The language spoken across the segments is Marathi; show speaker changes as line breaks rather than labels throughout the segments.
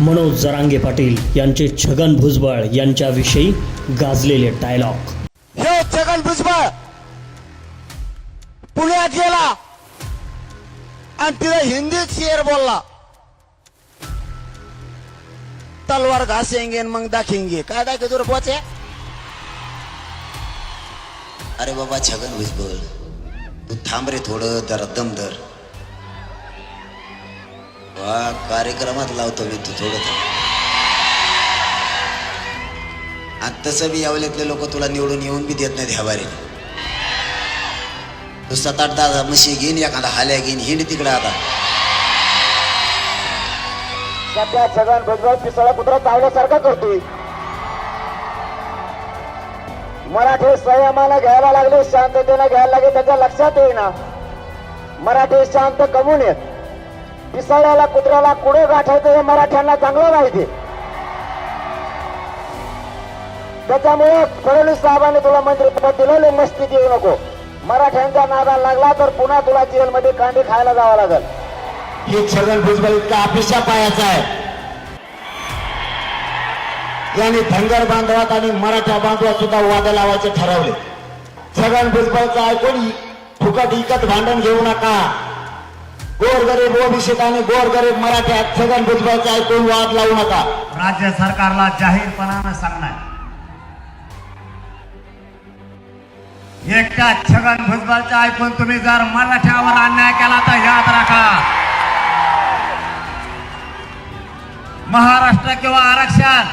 मनोज जरांगे पाटील यांचे छगन भुजबळ यांच्याविषयी गाजलेले डायलॉग
हे छगन भुजबळ पुण्यात गेला आणि तिथे हिंदीत शेर बोलला. तलवार घासेंगे मग दाखेंगे. काय दाखे तुला पोचे?
अरे बाबा छगन भुजबळ तू थांब रे थोडं जरा दम धर. वा कार्यक्रमात लावतो मी तू थोडं थांब आणि तसं बी यावल्यातले लोक तुला निवडून येऊन बी देत नाहीत ह्या बारीने. तू सात आठ दहा म्हशी घेईन एखादा हाल्या घेईन हिंड तिकडे आता.
सगळ्या छगन भुजबळ पिसळा कुत्रा चावल्यासारखा करतोय मराठी संयमाला घ्यायला लागले शांततेनं घ्यायला लागले त्याच्या लक्षात येईना. मराठी शांत कमून येत. पिसाळ्याला कुत्र्याला कुठे गाठायचं हे मराठ्यांना चांगलं माहिती. त्याच्यामुळे फडणवीस साहेबांनी तुला मंत्रिपद दिलेले मस्ती देऊ नको. मराठ्यांचा नादा लागला तर पुन्हा तुला जेलमध्ये कांदे खायला जावं लागेल.
हे छगन भुजबळ इतका अपेक्षा पायाचा आहे. यांनी धनगर बांधवात आणि मराठा बांधवात सुद्धा वाद लावायचे ठरवले. छगन भुजबळचं ऐकून फुकट इकत भांडण घेऊ नका. गोरगरीब ओबीसीत आणि गोरगरीब मराठ्यात छगन भुजबळचा ऐकून वाद लावू नका.
राज्य सरकारला जाहीरपणानं सांगणार. एकट्या छगन भुजबळचं ऐकून तुम्ही जर मराठ्यावर अन्याय केला तर याद राखा. महाराष्ट्र किंवा आरक्षण.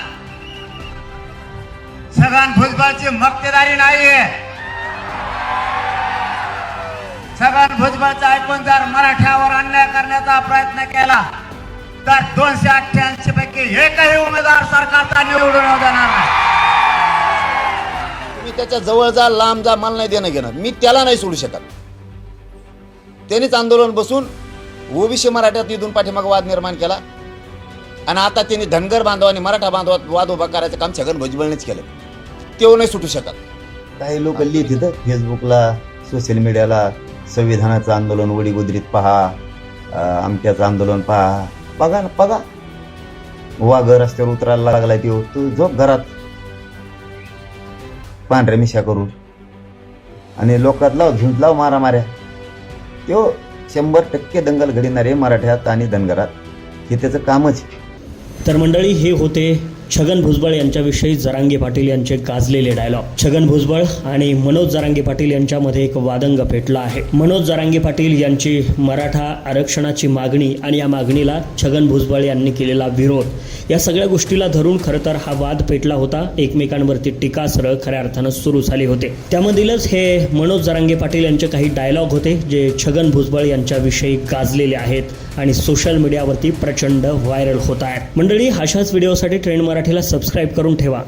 छगन भुजबळची मक्तेदारी नाहीये. भुजबळचं ऐकून जर मराठ्यावर अन्याय करण्याचा प्रयत्न केला तर दोनशे अठ्ठ्याऐंशी पैकी एकही उमेदवार सरकारचा निवडून देणार नाही.
तुम्ही त्याच्याजवळ जा लांब जा मला नाही देणं घेणं मी त्याला नाही सोडू शकत. त्यांनीच आंदोलन बसून ओबीसी मराठ्यात इथून पाठीमाग वाद निर्माण केला. आणि आता त्यांनी धनगर बांधव आणि मराठा बांधवात वाद उभा करायचं काम छगन भुजबळनेच केलं. तेव्हा नाही सुटू शकत.
काही लोक लिहित तिथं फेसबुकला सोशल मीडियाला संविधानाचं आंदोलन वडीगुद्रीत पहा आमट्याचं आंदोलन पहा. बघा ना बघा. वाघ रस्त्यावर उतरायला लागलाय तो तू झोप घरात. पांढऱ्या मिशा करून. आणि लोकात लाव घेऊन लाव मारा माऱ्या तो शंभर टक्के दंगल घडणारे मराठ्यात आणि धनगरात. हे त्याचं कामच
तर मंडळी हे होते छगन भुजबळ यांच्याविषयी जरांगे पाटील यांचे गाजलेले डायलॉग छगन भुजबळ आणि मनोज जरांगे पाटील यांच्यामध्ये एक वादंग पेटला आहे. मनोज जरांगे पाटील यांची मराठा आरक्षणाची मागणी आणि या मागणीला छगन भुजबळ यांनी केलेला विरोध. या सगळ्या गोष्टीला धरून खरं तर हा वाद पेटला होता. एकमेकांवरती टीकासर खऱ्या अर्थानं सुरू झाले होते. त्यामधीलच हे मनोज जरांगे पाटील यांचे काही डायलॉग होते जे छगन भुजबळ यांच्याविषयी गाजलेले आहेत. आणि सोशल मीडियावरती प्रचंड व्हायरल होत आहेत. मंडळी अशाच व्हिडिओसाठी ट्रेंड मराठीला सबस्क्राईब करून ठेवा.